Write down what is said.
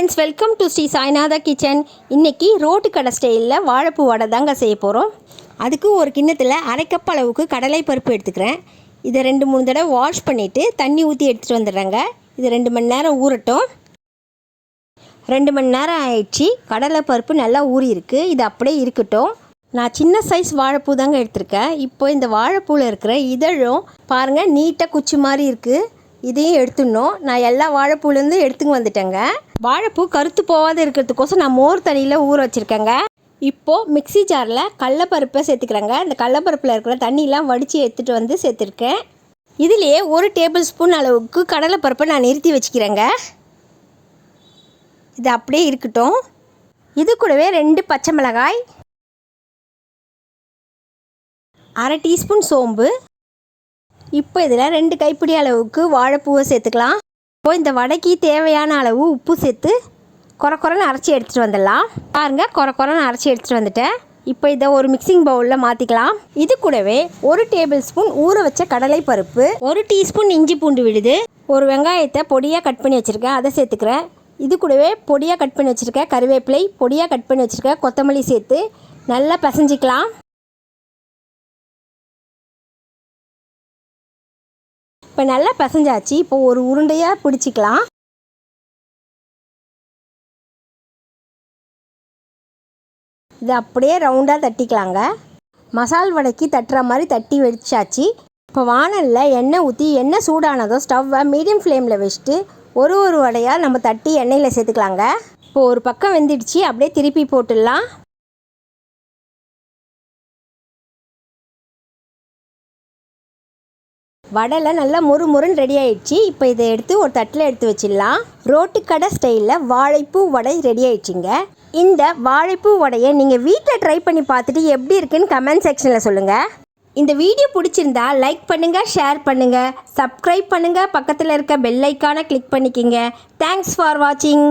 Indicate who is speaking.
Speaker 1: Friends welcome to Sri Sainatha kitchen இன்றைக்கி road கடை ஸ்டைலில் வாழைப்பூ வடை தாங்க செய்ய போகிறோம் அதுக்கு ஒரு கிண்ணத்தில் அரை கப் அளவுக்கு கடலை பருப்பு எடுத்துக்கிறேன். இதை ரெண்டு மூணு தடவை வாஷ் பண்ணிவிட்டு தண்ணி ஊற்றி எடுத்துகிட்டு வந்துடுறேங்க. இது ரெண்டு மணி நேரம் ஊறட்டும். ரெண்டு மணி நேரம் ஆயிடுச்சு. கடலை பருப்பு நல்லா ஊறிருக்கு இது அப்படியே இருக்கட்டும். நான் சின்ன சைஸ் வாழைப்பூ தாங்க எடுத்திருக்கேன். இப்போ இந்த வாழைப்பூவில் இருக்கிற இதழும் பாருங்கள் நீட்டாக குச்சி மாதிரி இருக்குது இதையும் எடுத்துடணும். நான் எல்லா வாழைப்பூலேருந்து எடுத்துங்க வந்துட்டேங்க. வாழைப்பூ கருத்து போகாத இருக்கிறதுக்கோசம் நான் மோர் தண்ணியில் ஊற வச்சுருக்கேங்க. இப்போது மிக்சி ஜாரில் கடலப்பருப்பை சேர்த்துக்கிறேங்க. இந்த கடலப்பருப்பில் இருக்கிற தண்ணியெலாம் வடித்து எடுத்துகிட்டு வந்து சேர்த்துருக்கேன். இதுலேயே ஒரு டேபிள் ஸ்பூன் அளவுக்கு கடலைப்பருப்பை நான் நிறுத்தி வச்சுக்கிறேங்க. இது அப்படியே இருக்கட்டும். இது கூடவே ரெண்டு பச்சை மிளகாய் அரை டீஸ்பூன் சோம்பு இப்போ இதில் ரெண்டு கைப்பிடி அளவுக்கு வாழைப்பூவை சேர்த்துக்கலாம். இப்போ இந்த வடைக்கு தேவையான அளவு உப்பு சேர்த்து குறை குறைன்னு அரைச்சி எடுத்துகிட்டு வந்துடலாம். பாருங்க குறை குறைன்னு அரைச்சி எடுத்துகிட்டு வந்துட்டேன். இப்போ இதை ஒரு மிக்சிங் பவுலில் மாற்றிக்கலாம் இது கூடவே ஒரு டேபிள் ஸ்பூன் ஊற வச்ச கடலை பருப்பு ஒரு டீஸ்பூன் இஞ்சி பூண்டு விடுது ஒரு வெங்காயத்தை பொடியாக கட் பண்ணி வச்சுருக்கேன் அதை சேர்த்துக்கிறேன். இது கூடவே பொடியாக கட் பண்ணி வச்சுருக்கேன் கருவேப்பிலை பொடியாக கட் பண்ணி வச்சுருக்கேன் கொத்தமல்லி சேர்த்து நல்லா பிசைஞ்சிக்கலாம். இப்போ நல்லா பசஞ்சாச்சு. இப்போ ஒரு உருண்டையாக பிடிச்சிக்கலாம். இது அப்படியே ரவுண்டாக தட்டிக்கலாங்க. மசால் வடைக்கு தட்டுற மாதிரி தட்டி வெடிச்சாச்சு. இப்போ வானலில் எண்ணெய் ஊற்றி எண்ணெய் சூடானதும் ஸ்டவ்வை மீடியம் ஃப்ளேமில் வச்சுட்டு ஒரு ஒரு வடையாக நம்ம தட்டி எண்ணெயில் சேர்த்துக்கலாங்க. இப்போ ஒரு பக்கம் வெந்துடுச்சு. அப்படியே திருப்பி போட்டுடலாம். வடலை நல்லா மொறு மொறுன்னு ரெடி ஆயிடுச்சு. இப்போ இதை எடுத்து ஒரு தட்டில் எடுத்து வச்சிடலாம். ரோட்டுக்கடை ஸ்டைலில் வாழைப்பூ வடை ரெடி ஆயிடுச்சுங்க. இந்த வாழைப்பூ வடையை நீங்கள் வீட்டில் ட்ரை பண்ணி பார்த்துட்டு எப்படி இருக்குன்னு கமெண்ட் செக்ஷனில் சொல்லுங்கள் இந்த வீடியோ பிடிச்சிருந்தா லைக் பண்ணுங்கள் ஷேர் பண்ணுங்கள் சப்ஸ்கிரைப் பண்ணுங்கள் பக்கத்தில் இருக்க பெல் ஐக்கானை கிளிக் பண்ணிக்கிங்க. தேங்க்ஸ் ஃபார் வாட்சிங்